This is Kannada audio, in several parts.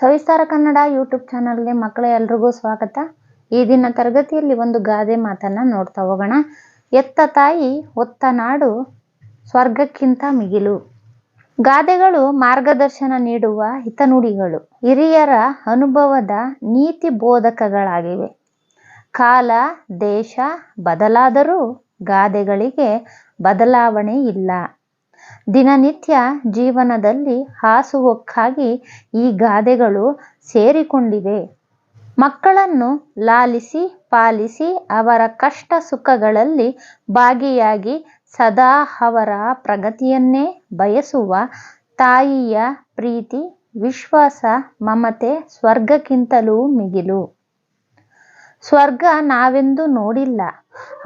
ಸವಿಸ್ತಾರ ಕನ್ನಡ ಯೂಟ್ಯೂಬ್ ಚಾನಲ್ಗೆ ಮಕ್ಕಳ ಎಲ್ರಿಗೂ ಸ್ವಾಗತ. ಈ ದಿನ ತರಗತಿಯಲ್ಲಿ ಒಂದು ಗಾದೆ ಮಾತನ್ನ ನೋಡ್ತಾ ಹೋಗೋಣ. ಎತ್ತ ತಾಯಿ, ಒತ್ತ ನಾಡು, ಸ್ವರ್ಗಕ್ಕಿಂತ ಮಿಗಿಲು. ಗಾದೆಗಳು ಮಾರ್ಗದರ್ಶನ ನೀಡುವ ಹಿತನುಡಿಗಳು. ಹಿರಿಯರ ಅನುಭವದ ನೀತಿ ಬೋಧಕಗಳಾಗಿವೆ. ಕಾಲ, ದೇಶ ಬದಲಾದರೂ ಗಾದೆಗಳಿಗೆ ಬದಲಾವಣೆ ಇಲ್ಲ. ದಿನನಿತ್ಯ ಜೀವನದಲ್ಲಿ ಹಾಸುಹೊಕ್ಕಾಗಿ ಈ ಗಾದೆಗಳು ಸೇರಿಕೊಂಡಿವೆ. ಮಕ್ಕಳನ್ನು ಲಾಲಿಸಿ ಪಾಲಿಸಿ ಅವರ ಕಷ್ಟ ಸುಖಗಳಲ್ಲಿ ಭಾಗಿಯಾಗಿ ಸದಾ ಅವರ ಪ್ರಗತಿಯನ್ನೇ ಬಯಸುವ ತಾಯಿಯ ಪ್ರೀತಿ, ವಿಶ್ವಾಸ, ಮಮತೆ ಸ್ವರ್ಗಕ್ಕಿಂತಲೂ ಮಿಗಿಲು. ಸ್ವರ್ಗ ನಾವೆಂದು ನೋಡಿಲ್ಲ,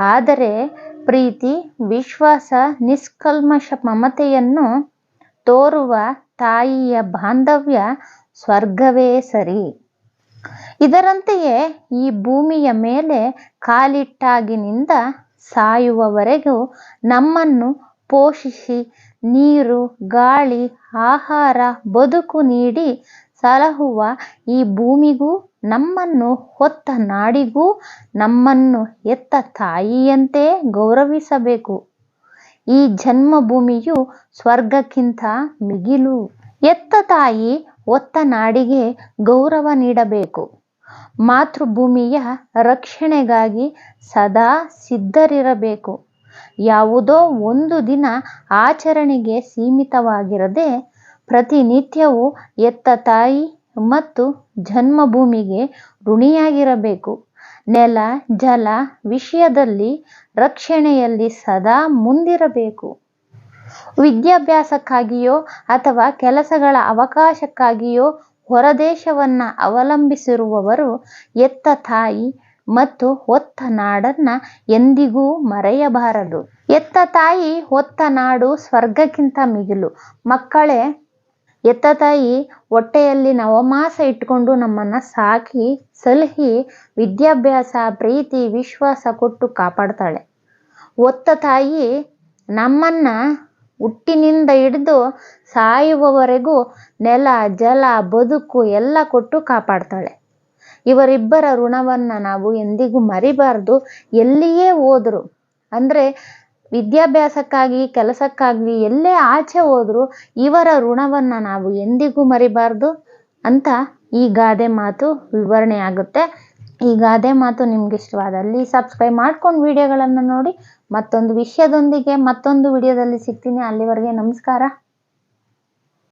ಆದರೆ ಪ್ರೀತಿ, ವಿಶ್ವಾಸ ನಿಷ್ಕಲ್ಮಶ ಮಮತೆಯನ್ನು ತೋರುವ ತಾಯಿಯ ಬಾಂಧವ್ಯ ಸ್ವರ್ಗವೇ ಸರಿ. ಇದರಂತೆಯೇ ಈ ಭೂಮಿಯ ಮೇಲೆ ಕಾಲಿಟ್ಟಾಗಿನಿಂದ ಸಾಯುವವರೆಗೂ ನಮ್ಮನ್ನು ಪೋಷಿಸಿ ನೀರು, ಗಾಳಿ, ಆಹಾರ, ಬದುಕು ನೀಡಿ ಸಲಹುವ ಈ ಭೂಮಿಗೂ ನಮ್ಮನ್ನು ಹೊತ್ತ ನಾಡಿಗೂ ನಮ್ಮನ್ನು ಎತ್ತ ತಾಯಿಯಂತೆ ಗೌರವಿಸಬೇಕು. ಈ ಜನ್ಮಭೂಮಿಯು ಸ್ವರ್ಗಕ್ಕಿಂತ ಮಿಗಿಲು. ಎತ್ತ ತಾಯಿ ಒತ್ತ ನಾಡಿಗೆ ಗೌರವ ನೀಡಬೇಕು. ಮಾತೃಭೂಮಿಯ ರಕ್ಷಣೆಗಾಗಿ ಸದಾ ಸಿದ್ಧರಿರಬೇಕು. ಯಾವುದೋ ಒಂದು ದಿನ ಆಚರಣೆಗೆ ಸೀಮಿತವಾಗಿರದೆ ಪ್ರತಿನಿತ್ಯವೂ ಎತ್ತ ತಾಯಿ ಮತ್ತು ಜನ್ಮಭೂಮಿಗೆ ಋಣಿಯಾಗಿರಬೇಕು. ನೆಲ, ಜಲ ವಿಷಯದಲ್ಲಿ ರಕ್ಷಣೆಯಲ್ಲಿ ಸದಾ ಮುಂದಿರಬೇಕು. ವಿದ್ಯಾಭ್ಯಾಸಕ್ಕಾಗಿಯೋ ಅಥವಾ ಕೆಲಸಗಳ ಅವಕಾಶಕ್ಕಾಗಿಯೋ ಹೊರದೇಶವನ್ನ ಅವಲಂಬಿಸಿರುವವರು ಎತ್ತ ತಾಯಿ ಮತ್ತು ಹೊತ್ತ ನಾಡನ್ನ ಎಂದಿಗೂ ಮರೆಯಬಾರದು. ಎತ್ತ ತಾಯಿ, ಹೊತ್ತ ನಾಡು ಸ್ವರ್ಗಕ್ಕಿಂತ ಮಿಗಿಲು. ಮಕ್ಕಳೇ ಎತ್ತ ತಾಯಿ, ಹೊಟ್ಟೆಯಲ್ಲಿ ನವಮಾಸ ಇಟ್ಕೊಂಡು ನಮ್ಮನ್ನ ಸಾಕಿ, ಸಲಹಿ, ವಿದ್ಯಾಭ್ಯಾಸ, ಪ್ರೀತಿ, ವಿಶ್ವಾಸ ಕೊಟ್ಟು ಕಾಪಾಡ್ತಾಳೆ. ಒತ್ತ ತಾಯಿ ನಮ್ಮನ್ನ ಹುಟ್ಟಿನಿಂದ ಹಿಡಿದು ಸಾಯುವವರೆಗೂ ನೆಲ, ಜಲ, ಬದುಕು ಎಲ್ಲ ಕೊಟ್ಟು ಕಾಪಾಡ್ತಾಳೆ. ಇವರಿಬ್ಬರ ಋಣವನ್ನ ನಾವು ಎಂದಿಗೂ ಮರಿಬಾರ್ದು. ಎಲ್ಲಿಯೇ ಹೋದ್ರು. ಅಂದ್ರೆ ವಿದ್ಯಾಭ್ಯಾಸಕ್ಕಾಗಿ ಕೆಲಸಕ್ಕಾಗಿ ಎಲ್ಲೇ ಆಚೆ ಹೋದ್ರು ಇವರ ಋಣವನ್ನ ನಾವು ಎಂದಿಗೂ ಮರಿಬಾರ್ದು ಅಂತ ಈ ಗಾದೆ ಮಾತು ವಿವರಣೆ ಆಗುತ್ತೆ. ಈ ಗಾದೆ ಮಾತು ನಿಮ್ಗೆ ಇಷ್ಟವಾದಲ್ಲಿ ಸಬ್ಸ್ಕ್ರೈಬ್ ಮಾಡ್ಕೊಂಡು ವಿಡಿಯೋಗಳನ್ನು ನೋಡಿ ಮತ್ತೊಂದು ವಿಷಯದೊಂದಿಗೆ ಮತ್ತೊಂದು ವಿಡಿಯೋದಲ್ಲಿ ಸಿಗ್ತೀನಿ. ಅಲ್ಲಿವರೆಗೆ ನಮಸ್ಕಾರ.